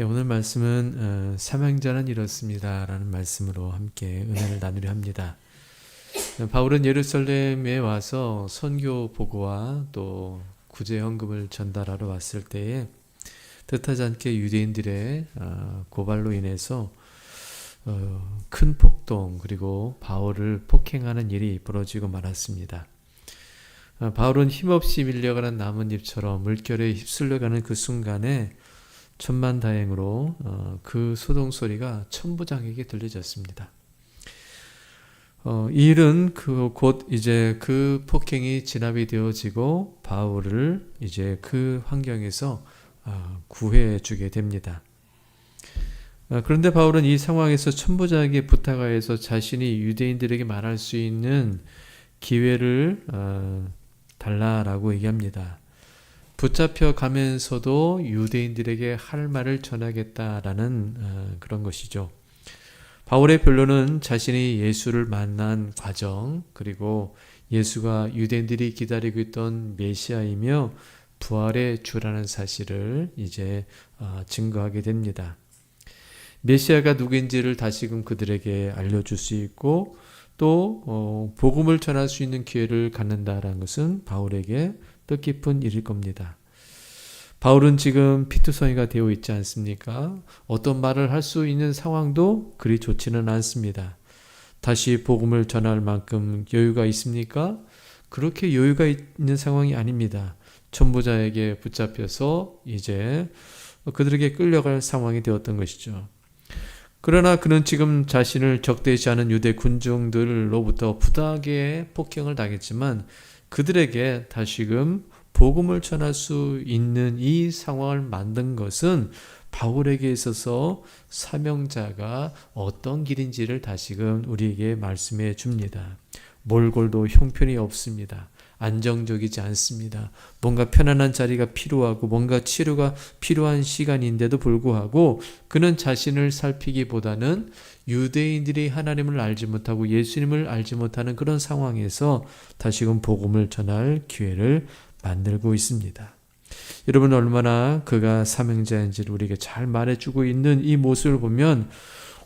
네, 오늘 말씀은 어, 사명자는 이렇습니다라는 말씀으로 함께 은혜를 나누려 합니다. 어, 바울은 예루살렘에 와서 선교 보고와 또 구제 헌금을 전달하러 왔을 때에 뜻하지 않게 유대인들의 어, 고발로 인해서 어, 큰 폭동 그리고 바울을 폭행하는 일이 벌어지고 말았습니다. 어, 바울은 힘없이 밀려가는 나뭇잎처럼 물결에 휩쓸려가는 그 순간에 천만 다행으로 어, 그 소동 소리가 천부장에게 들려졌습니다. 어, 이 일은 그 곧 이제 그 폭행이 진압이 되어지고 바울을 이제 그 환경에서 어, 구해해 주게 됩니다. 어, 그런데 바울은 이 상황에서 천부장에게 부탁하여서 자신이 유대인들에게 말할 수 있는 기회를 어, 달라라고 얘기합니다. 붙잡혀 가면서도 유대인들에게 할 말을 전하겠다라는 어, 그런 것이죠. 바울의 변론은 자신이 예수를 만난 과정 그리고 예수가 유대인들이 기다리고 있던 메시아이며 부활의 주라는 사실을 이제 어, 증거하게 됩니다. 메시아가 누구인지를 다시금 그들에게 알려줄 수 있고 또 어, 복음을 전할 수 있는 기회를 갖는다라는 것은 바울에게 뜻깊은 일일 겁니다. 바울은 지금 피투성이가 되어 있지 않습니까? 어떤 말을 할 수 있는 상황도 그리 좋지는 않습니다. 다시 복음을 전할 만큼 여유가 있습니까? 그렇게 여유가 있는 상황이 아닙니다. 천부자에게 붙잡혀서 이제 그들에게 끌려갈 상황이 되었던 것이죠. 그러나 그는 지금 자신을 적대시하는 유대 군중들로부터 부당하게 폭행을 당했지만 그들에게 다시금 복음을 전할 수 있는 이 상황을 만든 것은 바울에게 있어서 사명자가 어떤 길인지를 다시금 우리에게 말씀해 줍니다. 몰골도 형편이 없습니다. 안정적이지 않습니다. 뭔가 편안한 자리가 필요하고 뭔가 치료가 필요한 시간인데도 불구하고 그는 자신을 살피기보다는 유대인들이 하나님을 알지 못하고 예수님을 알지 못하는 그런 상황에서 다시금 복음을 전할 기회를 만들고 있습니다. 여러분 얼마나 그가 사명자인지를 우리에게 잘 말해주고 있는 이 모습을 보면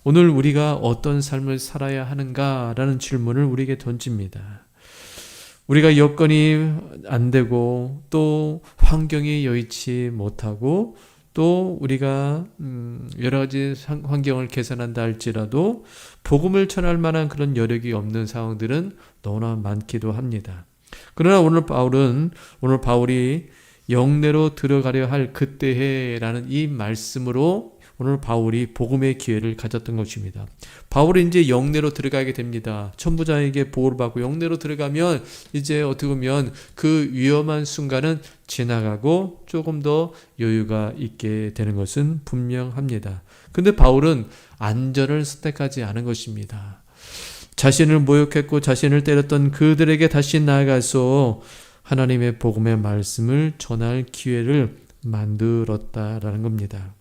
오늘 우리가 어떤 삶을 살아야 하는가라는 질문을 우리에게 던집니다. 우리가 여건이 안 되고 또 환경이 여의치 못하고 또 우리가 음 여러 가지 환경을 개선한다 할지라도 복음을 전할 만한 그런 여력이 없는 상황들은 너무나 많기도 합니다. 그러나 오늘 바울은 오늘 바울이 영내로 들어가려 할 그때해라는 이 말씀으로 오늘 바울이 복음의 기회를 가졌던 것입니다. 바울이 이제 영내로 들어가게 됩니다. 천부장에게 보호를 받고 영내로 들어가면 이제 어떻게 보면 그 위험한 순간은 지나가고 조금 더 여유가 있게 되는 것은 분명합니다. 근데 바울은 안전을 선택하지 않은 것입니다. 자신을 모욕했고 자신을 때렸던 그들에게 다시 나아가서 하나님의 복음의 말씀을 전할 기회를 만들었다라는 겁니다.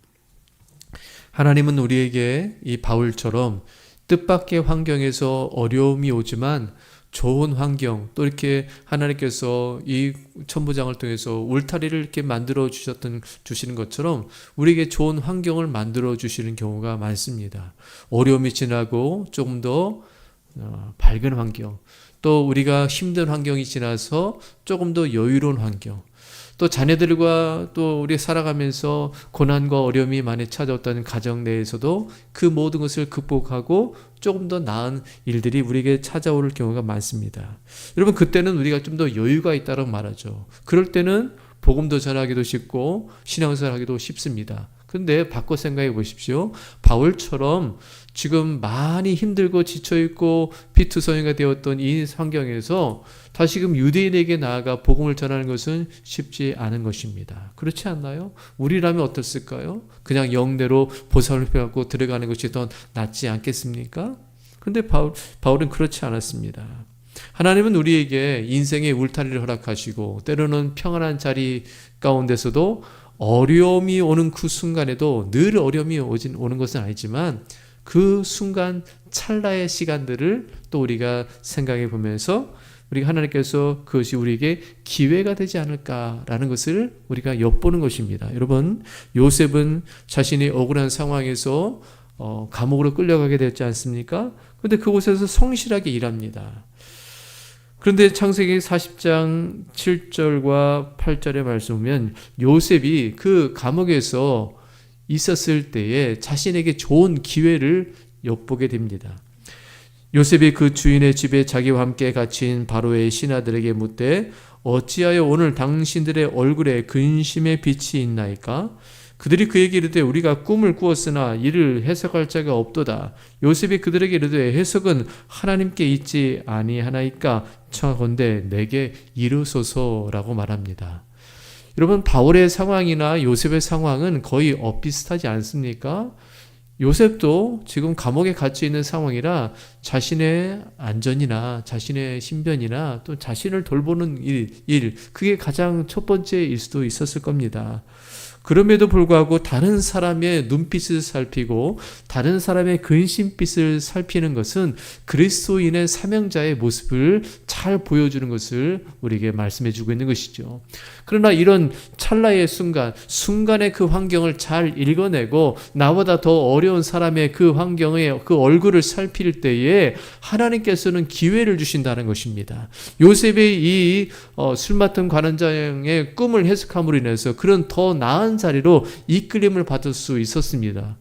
하나님은 우리에게 이 바울처럼 뜻밖의 환경에서 어려움이 오지만 좋은 환경 또 이렇게 하나님께서 이 천부장을 통해서 울타리를 이렇게 만들어 주셨던 주시는 것처럼 우리에게 좋은 환경을 만들어 주시는 경우가 많습니다. 어려움이 지나고 조금 더 어, 밝은 환경, 또 우리가 힘든 환경이 지나서 조금 더 여유로운 환경, 또 자녀들과 또 우리 살아가면서 고난과 어려움이 많이 찾아왔다는 가정 내에서도 그 모든 것을 극복하고 조금 더 나은 일들이 우리에게 찾아올 경우가 많습니다. 여러분 그때는 우리가 좀 더 여유가 있다고 말하죠. 그럴 때는 복음도 전하기도 쉽고 신앙생활 하기도 쉽습니다. 근데 바꿔 생각해 보십시오. 바울처럼 지금 많이 힘들고 지쳐있고 피투성이가 되었던 이 환경에서 다시금 유대인에게 나아가 복음을 전하는 것은 쉽지 않은 것입니다. 그렇지 않나요? 우리라면 어떻을까요? 그냥 영대로 보살펴갖고 들어가는 것이 더 낫지 않겠습니까? 근데 바울, 바울은 그렇지 않았습니다. 하나님은 우리에게 인생의 울타리를 허락하시고 때로는 평안한 자리 가운데서도 어려움이 오는 그 순간에도 늘 어려움이 오진, 오는 것은 아니지만 그 순간 찰나의 시간들을 또 우리가 생각해 보면서 우리 하나님께서 그것이 우리에게 기회가 되지 않을까라는 것을 우리가 엿보는 것입니다. 여러분 요셉은 자신이 억울한 상황에서 어, 감옥으로 끌려가게 됐지 않습니까? 그런데 그곳에서 성실하게 일합니다. 그런데 창세기 40장 7절과 8절의 말씀 보면 요셉이 그 감옥에서 있었을 때에 자신에게 좋은 기회를 엿보게 됩니다. 요셉이 그 주인의 집에 자기와 함께 갇힌 바로의 신하들에게 묻되 어찌하여 오늘 당신들의 얼굴에 근심의 빛이 있나이까? 그들이 그에게 이르되 우리가 꿈을 꾸었으나 이를 해석할 자가 없도다. 요셉이 그들에게 이르되 해석은 하나님께 있지 아니하나이까 청하건대 내게 이르소서라고 말합니다. 여러분 바울의 상황이나 요셉의 상황은 거의 엇비슷하지 않습니까? 요셉도 지금 감옥에 갇혀 있는 상황이라 자신의 안전이나 자신의 신변이나 또 자신을 돌보는 일, 일 그게 가장 첫 번째일 수도 있었을 겁니다. 그럼에도 불구하고 다른 사람의 눈빛을 살피고 다른 사람의 근심빛을 살피는 것은 그리스도인의 사명자의 모습을 잘 보여주는 것을 우리에게 말씀해 주고 있는 것이죠. 그러나 이런 찰나의 순간, 순간의 그 환경을 잘 읽어내고 나보다 더 어려운 사람의 그 환경의 그 얼굴을 살필 때에 하나님께서는 기회를 주신다는 것입니다. 요셉의 이술 어, 맡은 관원장의 꿈을 해석함으로 인해서 그런 더 나은 자리로 이끌림을 받을 수 있었습니다.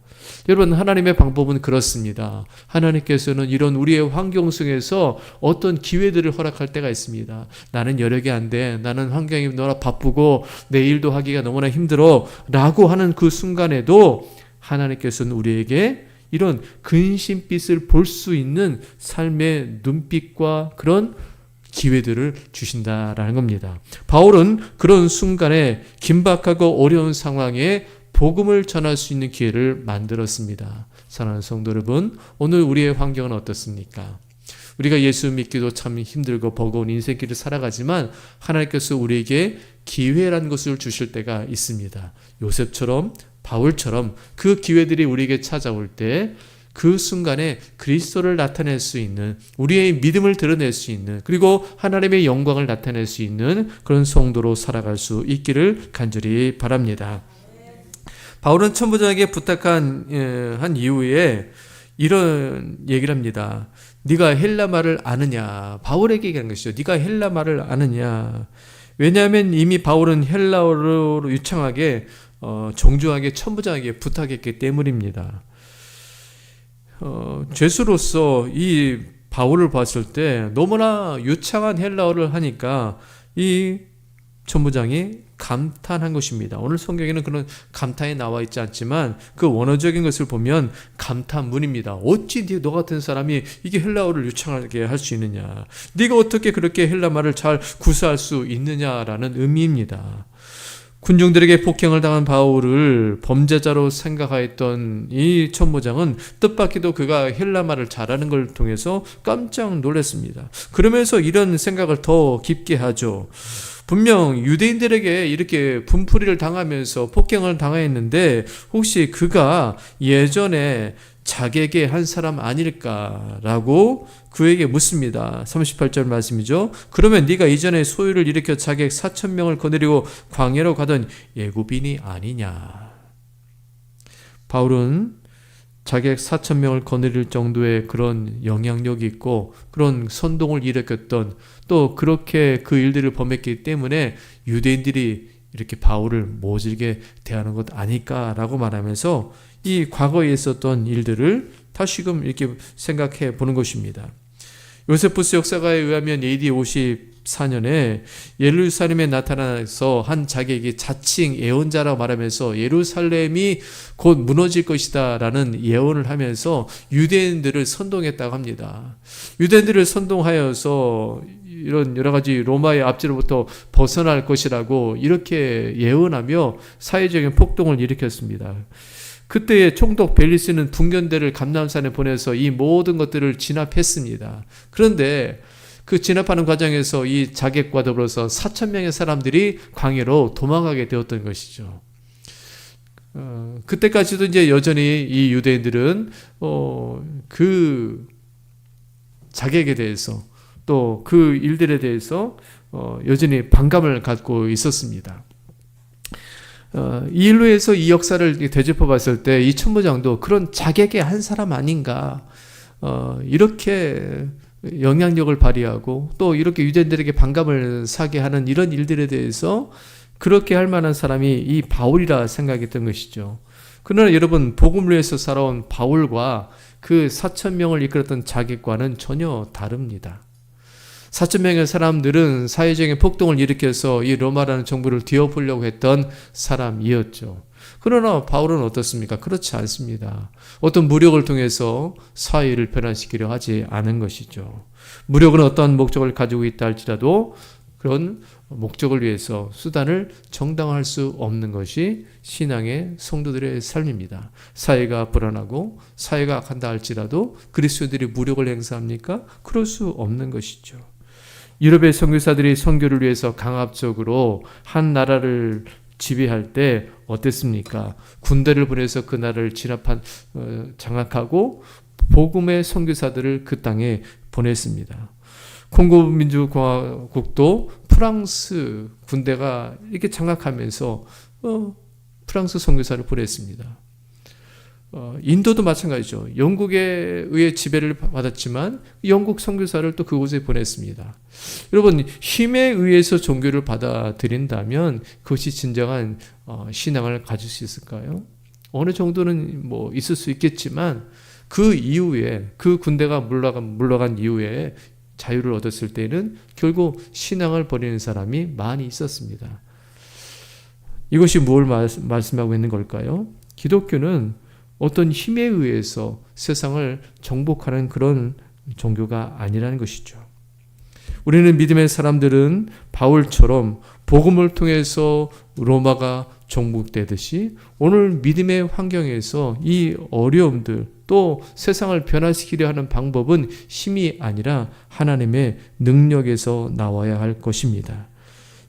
여러분 하나님의 방법은 그렇습니다. 하나님께서는 이런 우리의 환경 속에서 어떤 기회들을 허락할 때가 있습니다. 나는 여력이 안 돼. 나는 환경이 너무나 바쁘고 내 일도 하기가 너무나 힘들어. 라고 하는 그 순간에도 하나님께서는 우리에게 이런 근심빛을 볼 수 있는 삶의 눈빛과 그런 기회들을 주신다라는 겁니다. 바울은 그런 순간에 긴박하고 어려운 상황에 복음을 전할 수 있는 기회를 만들었습니다. 사랑하는 성도 여러분, 오늘 우리의 환경은 어떻습니까? 우리가 예수 믿기도 참 힘들고 버거운 인생길을 살아가지만 하나님께서 우리에게 기회라는 것을 주실 때가 있습니다. 요셉처럼 바울처럼 그 기회들이 우리에게 찾아올 때 그 순간에 그리스도를 나타낼 수 있는 우리의 믿음을 드러낼 수 있는 그리고 하나님의 영광을 나타낼 수 있는 그런 성도로 살아갈 수 있기를 간절히 바랍니다. 바울은 천부장에게 부탁한 예, 한 이후에 이런 얘기를 합니다. 네가 헬라 말을 아느냐? 바울에게 얘기한 것이죠. 네가 헬라 말을 아느냐? 왜냐하면 이미 바울은 헬라어로 유창하게 어, 정중하게 천부장에게 부탁했기 때문입니다. 어, 죄수로서 이 바울을 봤을 때 너무나 유창한 헬라어를 하니까 이 천부장이 감탄한 것입니다. 오늘 성경에는 그런 감탄이 나와 있지 않지만 그 원어적인 것을 보면 감탄문입니다. 어찌 너 같은 사람이 이게 헬라어를 유창하게 할 수 있느냐? 네가 어떻게 그렇게 헬라 말을 잘 구사할 수 있느냐라는 의미입니다. 군중들에게 폭행을 당한 바울을 범죄자로 생각하였던 이 천부장은 뜻밖에도 그가 헬라말을 잘하는 걸 통해서 깜짝 놀랐습니다. 그러면서 이런 생각을 더 깊게 하죠. 분명 유대인들에게 이렇게 분풀이를 당하면서 폭행을 당했는데 혹시 그가 예전에 자객의 한 사람 아닐까라고 그에게 묻습니다. 38절 말씀이죠. 그러면 네가 이전에 소유를 일으켜 자객 4천 명을 거느리고 광야로 가던 예고빈이 아니냐. 바울은 자객 4천 명을 거느릴 정도의 그런 영향력이 있고 그런 선동을 일으켰던 또 그렇게 그 일들을 범했기 때문에 유대인들이 이렇게 바울을 모질게 대하는 것 아닐까라고 말하면서 이 과거에 있었던 일들을 다시금 이렇게 생각해 보는 것입니다. 요세푸스 역사가에 의하면 AD 54년에 예루살렘에 나타나서 한 자기에게 자칭 예언자라고 말하면서 예루살렘이 곧 무너질 것이다라는 예언을 하면서 유대인들을 선동했다고 합니다. 유대인들을 선동하여서 이런 여러 가지 로마의 압제로부터 벗어날 것이라고 이렇게 예언하며 사회적인 폭동을 일으켰습니다. 그때의 총독 벨리스는 붕견대를 감남산에 보내서 이 모든 것들을 진압했습니다. 그런데 그 진압하는 과정에서 이 자객과 더불어서 4천 명의 사람들이 광해로 도망가게 되었던 것이죠. 어, 그때까지도 이제 여전히 이 유대인들은 어, 그 자객에 대해서 또 그 일들에 대해서 어, 여전히 반감을 갖고 있었습니다. 어, 이 일로 해서 이 역사를 되짚어 봤을 때 이 천부장도 그런 자객의 한 사람 아닌가 어, 이렇게 영향력을 발휘하고 또 이렇게 유대인들에게 반감을 사게 하는 이런 일들에 대해서 그렇게 할 만한 사람이 이 바울이라 생각했던 것이죠. 그러나 여러분 복음을 위해서 살아온 바울과 그 사천 명을 이끌었던 자객과는 전혀 다릅니다. 사천 명의 사람들은 사회적인 폭동을 일으켜서 이 로마라는 정부를 뒤엎으려고 했던 사람이었죠. 그러나 바울은 어떻습니까? 그렇지 않습니다. 어떤 무력을 통해서 사회를 변화시키려 하지 않은 것이죠. 무력은 어떠한 목적을 가지고 있다 할지라도 그런 목적을 위해서 수단을 정당화할 수 없는 것이 신앙의 성도들의 삶입니다. 사회가 불안하고 사회가 간다 할지라도 그리스도들이 무력을 행사합니까? 그럴 수 없는 것이죠. 유럽의 선교사들이 선교를 위해서 강압적으로 한 나라를 지배할 때 어땠습니까? 군대를 보내서 그 나라를 진압한 어, 장악하고 복음의 선교사들을 그 땅에 보냈습니다. 콩고 민주공화국도 프랑스 군대가 이렇게 장악하면서 어, 프랑스 선교사를 보냈습니다. 어, 인도도 마찬가지죠. 영국에 의해 지배를 받았지만 영국 선교사를 또 그곳에 보냈습니다. 여러분 힘에 의해서 종교를 받아들인다면 그것이 진정한 어, 신앙을 가질 수 있을까요? 어느 정도는 뭐 있을 수 있겠지만 그 이후에 그 군대가 물러간 물러간 이후에 자유를 얻었을 때는 결국 신앙을 버리는 사람이 많이 있었습니다. 이것이 뭘 말씀하고 있는 걸까요? 기독교는 어떤 힘에 의해서 세상을 정복하는 그런 종교가 아니라는 것이죠. 우리는 믿음의 사람들은 바울처럼 복음을 통해서 로마가 정복되듯이 오늘 믿음의 환경에서 이 어려움들 또 세상을 변화시키려 하는 방법은 힘이 아니라 하나님의 능력에서 나와야 할 것입니다.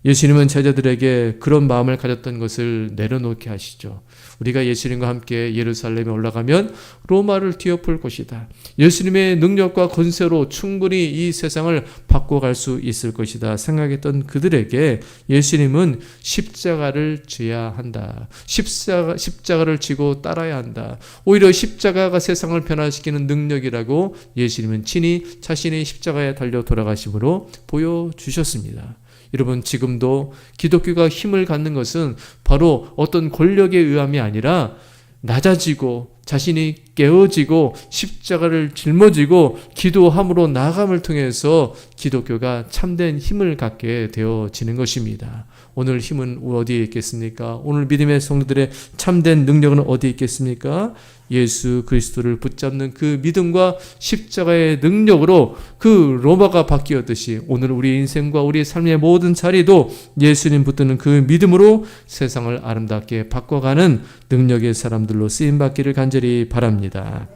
예수님은 제자들에게 그런 마음을 가졌던 것을 내려놓게 하시죠. 우리가 예수님과 함께 예루살렘에 올라가면 로마를 뒤엎을 것이다. 예수님의 능력과 권세로 충분히 이 세상을 바꿔갈 수 있을 것이다. 생각했던 그들에게 예수님은 십자가를 져야 한다. 십자가, 십자가를 지고 따라야 한다. 오히려 십자가가 세상을 변화시키는 능력이라고 예수님은 친히 자신의 십자가에 달려 돌아가심으로 보여주셨습니다. 여러분 지금도 기독교가 힘을 갖는 것은 바로 어떤 권력에 의함이 아니라 낮아지고 자신이 깨어지고 십자가를 짊어지고 기도함으로 나감을 통해서 기독교가 참된 힘을 갖게 되어지는 것입니다. 오늘 힘은 어디에 있겠습니까? 오늘 믿음의 성도들의 참된 능력은 어디에 있겠습니까? 예수 그리스도를 붙잡는 그 믿음과 십자가의 능력으로 그 로마가 바뀌었듯이 오늘 우리 인생과 우리 삶의 모든 자리도 예수님 붙드는 그 믿음으로 세상을 아름답게 바꿔가는 능력의 사람들로 쓰임 받기를 간절히 바랍니다.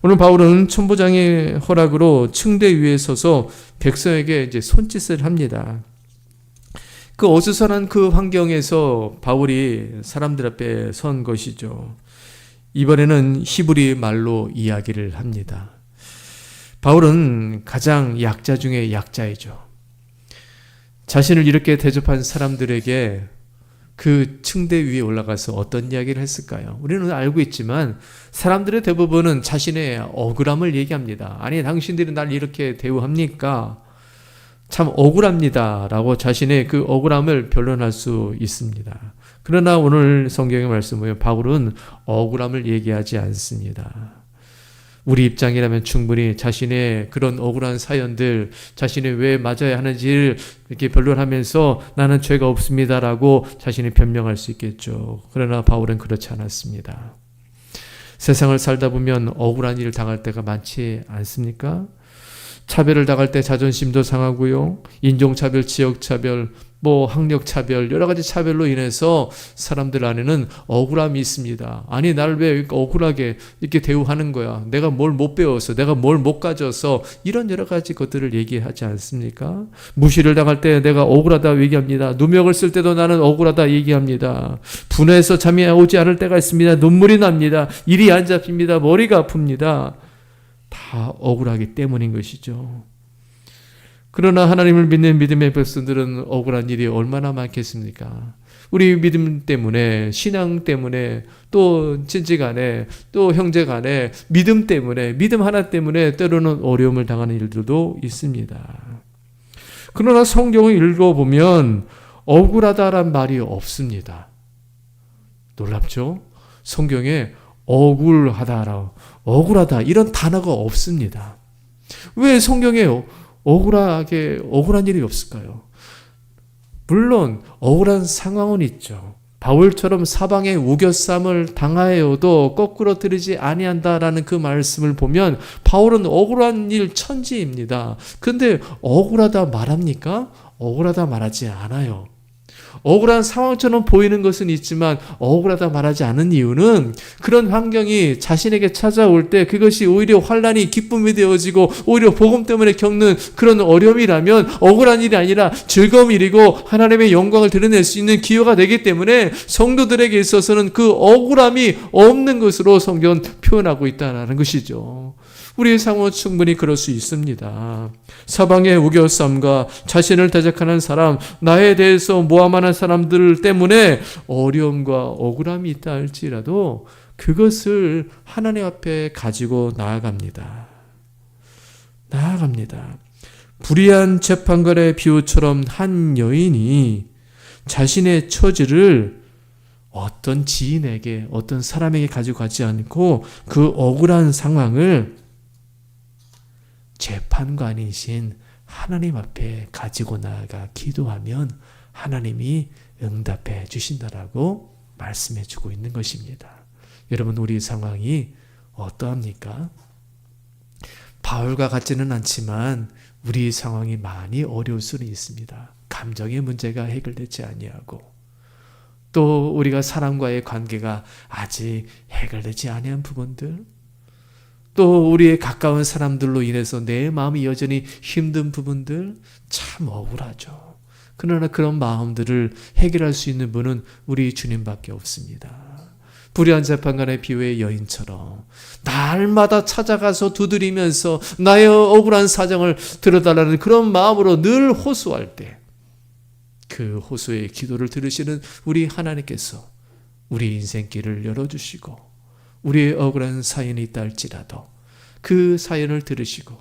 오늘 바울은 천부장의 허락으로 층대 위에 서서 백성에게 이제 손짓을 합니다. 그 어수선한 그 환경에서 바울이 사람들 앞에 선 것이죠. 이번에는 히브리 말로 이야기를 합니다. 바울은 가장 약자 중에 약자이죠. 자신을 이렇게 대접한 사람들에게 그 층대 위에 올라가서 어떤 이야기를 했을까요? 우리는 알고 있지만 사람들의 대부분은 자신의 억울함을 얘기합니다. 아니, 당신들이 날 이렇게 대우합니까? 참 억울합니다. 라고 자신의 그 억울함을 변론할 수 있습니다. 그러나 오늘 성경의 말씀을 바울은 억울함을 얘기하지 않습니다. 우리 입장이라면 충분히 자신의 그런 억울한 사연들, 자신이 왜 맞아야 하는지를 이렇게 변론하면서 나는 죄가 없습니다라고 자신이 변명할 수 있겠죠. 그러나 바울은 그렇지 않았습니다. 세상을 살다 보면 억울한 일을 당할 때가 많지 않습니까? 차별을 당할 때 자존심도 상하고요. 인종차별, 지역차별, 뭐 학력 차별 여러 가지 차별로 인해서 사람들 안에는 억울함이 있습니다. 아니 나를 왜 억울하게 이렇게 대우하는 거야? 내가 뭘 못 배워서 내가 뭘 못 가져서 이런 여러 가지 것들을 얘기하지 않습니까? 무시를 당할 때 내가 억울하다 얘기합니다. 누명을 쓸 때도 나는 억울하다 얘기합니다. 분해서 잠이 오지 않을 때가 있습니다. 눈물이 납니다. 일이 안 잡힙니다. 머리가 아픕니다. 다 억울하기 때문인 것이죠. 그러나 하나님을 믿는 믿음의 백성들은 억울한 일이 얼마나 많겠습니까? 우리 믿음 때문에 신앙 때문에 또 친지 간에 또 형제 간에 믿음 때문에 믿음 하나 때문에 때로는 어려움을 당하는 일들도 있습니다. 그러나 성경을 읽어보면 억울하다란 말이 없습니다. 놀랍죠? 성경에 억울하다라 억울하다 이런 단어가 없습니다. 왜 성경에 억울하게 억울한 일이 없을까요? 물론 억울한 상황은 있죠. 바울처럼 사방에 우겨쌈을 당하여도 거꾸로 들이지 아니한다라는 그 말씀을 보면 바울은 억울한 일 천지입니다. 근데 억울하다 말합니까? 억울하다 말하지 않아요. 억울한 상황처럼 보이는 것은 있지만 억울하다 말하지 않은 이유는 그런 환경이 자신에게 찾아올 때 그것이 오히려 환란이 기쁨이 되어지고 오히려 복음 때문에 겪는 그런 어려움이라면 억울한 일이 아니라 즐거운 일이고 하나님의 영광을 드러낼 수 있는 기회가 되기 때문에 성도들에게 있어서는 그 억울함이 없는 것으로 성경 표현하고 있다는 것이죠. 우리의 상황은 충분히 그럴 수 있습니다. 사방의 우겨쌈과 자신을 대적하는 사람, 나에 대해서 모함하는 사람들 때문에 어려움과 억울함이 있다 할지라도 그것을 하나님 앞에 가지고 나아갑니다. 나아갑니다. 불의한 재판관의 비유처럼 한 여인이 자신의 처지를 어떤 지인에게, 어떤 사람에게 가지고 가지 않고 그 억울한 상황을 재판관이신 하나님 앞에 가지고 나아가 기도하면 하나님이 응답해 주신다라고 말씀해 주고 있는 것입니다. 여러분, 우리 상황이 어떠합니까? 바울과 같지는 않지만 우리 상황이 많이 어려울 수는 있습니다. 감정의 문제가 해결되지 아니하고 또 우리가 사람과의 관계가 아직 해결되지 아니한 부분들 또 우리의 가까운 사람들로 인해서 내 마음이 여전히 힘든 부분들 참 억울하죠. 그러나 그런 마음들을 해결할 수 있는 분은 우리 주님밖에 없습니다. 불의한 재판관의 비유의 여인처럼 날마다 찾아가서 두드리면서 나의 억울한 사정을 들어달라는 그런 마음으로 늘 호소할 때 그 호소의 기도를 들으시는 우리 하나님께서 우리 인생길을 열어주시고 우리의 억울한 사연이 있다 할지라도 그 사연을 들으시고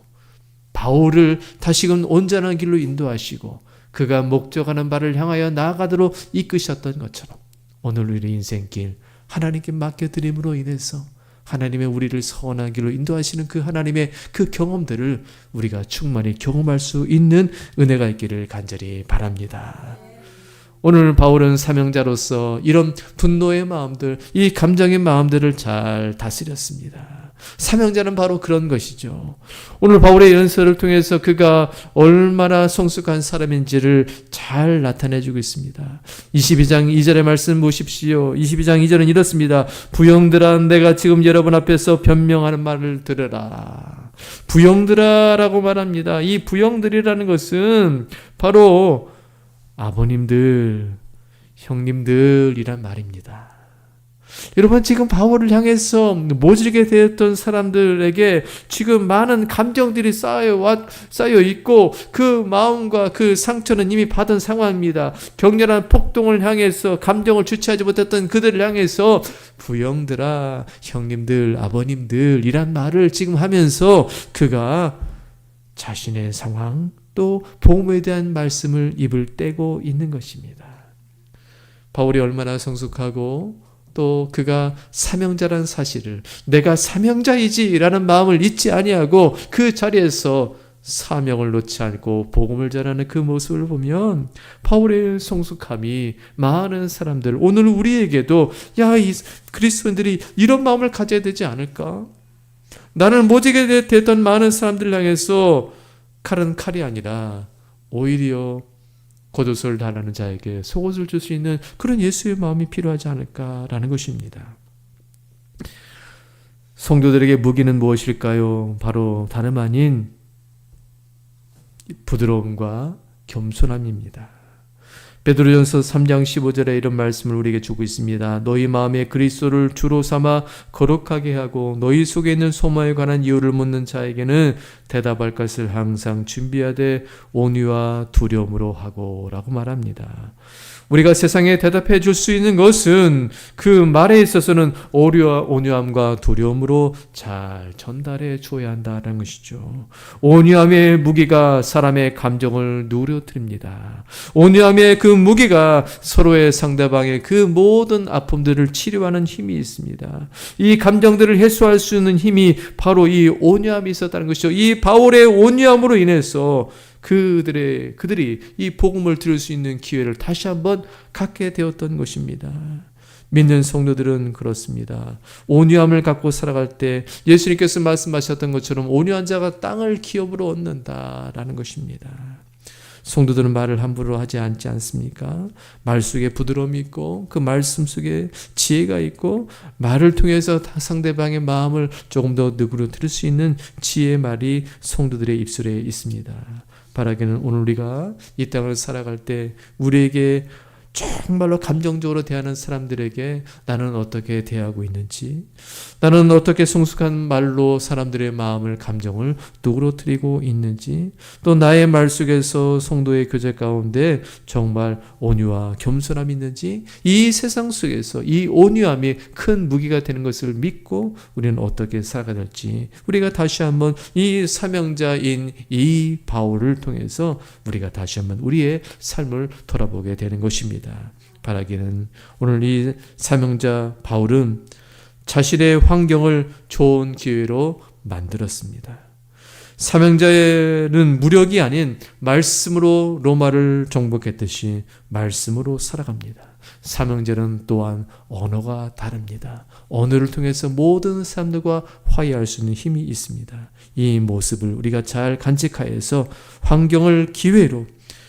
바울을 다시금 온전한 길로 인도하시고 그가 목적하는 바를 향하여 나아가도록 이끄셨던 것처럼 오늘 우리 인생길 하나님께 맡겨드림으로 인해서 하나님의 우리를 선한 길로 인도하시는 그 하나님의 그 경험들을 우리가 충만히 경험할 수 있는 은혜가 있기를 간절히 바랍니다. 오늘 바울은 사명자로서 이런 분노의 마음들, 이 감정의 마음들을 잘 다스렸습니다. 사명자는 바로 그런 것이죠. 오늘 바울의 연설을 통해서 그가 얼마나 성숙한 사람인지를 잘 나타내주고 있습니다. 22장 2절의 말씀 보십시오. 22장 2절은 이렇습니다. 부영들아 내가 지금 여러분 앞에서 변명하는 말을 들으라. 부영들아라고 말합니다. 이 부영들이라는 것은 바로 아버님들, 형님들이란 말입니다. 여러분 지금 바울을 향해서 모질게 되었던 사람들에게 지금 많은 감정들이 쌓여 쌓여 있고 그 마음과 그 상처는 이미 받은 상황입니다. 격렬한 폭동을 향해서 감정을 주체하지 못했던 그들을 향해서 부영들아 형님들 아버님들이란 말을 지금 하면서 그가 자신의 상황 또 복음에 대한 말씀을 입을 떼고 있는 것입니다. 바울이 얼마나 성숙하고 또 그가 사명자라는 사실을 내가 사명자이지라는 마음을 잊지 아니하고 그 자리에서 사명을 놓지 않고 복음을 전하는 그 모습을 보면 바울의 성숙함이 많은 사람들 오늘 우리에게도 야 이 그리스도인들이 이런 마음을 가져야 되지 않을까? 나는 모지게 됐던 많은 사람들 향해서 칼은 칼이 아니라 오히려 겉옷을 달라는 자에게 속옷을 줄 수 있는 그런 예수의 마음이 필요하지 않을까라는 것입니다. 성도들에게 무기는 무엇일까요? 바로 다름 아닌 부드러움과 겸손함입니다. 베드로전서 3장 15절에 이런 말씀을 우리에게 주고 있습니다. 너희 마음에 그리스도를 주로 삼아 거룩하게 하고 너희 속에 있는 소망에 관한 이유를 묻는 자에게는 대답할 것을 항상 준비하되 온유와 두려움으로 하고라고 말합니다. 우리가 세상에 대답해 줄 수 있는 것은 그 말에 있어서는 오류와 온유함과 두려움으로 잘 전달해 줘야 한다는 것이죠. 온유함의 무기가 사람의 감정을 누려드립니다. 온유함의 그 무기가 서로의 상대방의 그 모든 아픔들을 치료하는 힘이 있습니다. 이 감정들을 해소할 수 있는 힘이 바로 이 온유함이 있었다는 것이죠. 이 바울의 온유함으로 인해서 그들의 그들이 이 복음을 들을 수 있는 기회를 다시 한번 갖게 되었던 것입니다. 믿는 성도들은 그렇습니다. 온유함을 갖고 살아갈 때 예수님께서 말씀하셨던 것처럼 온유한 자가 땅을 기업으로 얻는다라는 것입니다. 성도들은 말을 함부로 하지 않지 않습니까? 말 속에 부드러움이 있고 그 말씀 속에 지혜가 있고 말을 통해서 상대방의 마음을 조금 더 느그러뜨릴 수 있는 지혜의 말이 성도들의 입술에 있습니다. 바라기는 오늘 우리가 이 땅을 살아갈 때 우리에게 정말로 감정적으로 대하는 사람들에게 나는 어떻게 대하고 있는지, 나는 어떻게 성숙한 말로 사람들의 마음을, 감정을 누그러뜨리고 있는지, 또 나의 말 속에서 성도의 교제 가운데 정말 온유와 겸손함이 있는지, 이 세상 속에서 이 온유함이 큰 무기가 되는 것을 믿고 우리는 어떻게 살아가야 될지, 우리가 다시 한번 이 사명자인 이 바울을 통해서 우리가 다시 한번 우리의 삶을 돌아보게 되는 것입니다. 바라기는 오늘 이 사명자 바울은 자신의 환경을 좋은 기회로 만들었습니다. 사명자는 무력이 아닌 말씀으로 로마를 정복했듯이 말씀으로 살아갑니다. 사명자는 또한 언어가 다릅니다. 언어를 통해서 모든 사람들과 화해할 수 있는 힘이 있습니다. 이 모습을 우리가 잘 간직하여서 환경을 기회로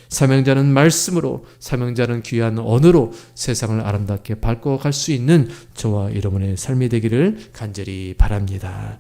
사명자는 말씀으로 사명자는 귀한 언어로 세상을 아름답게 밟고 갈 수 있는 저와 여러분의 삶이 되기를 간절히 바랍니다.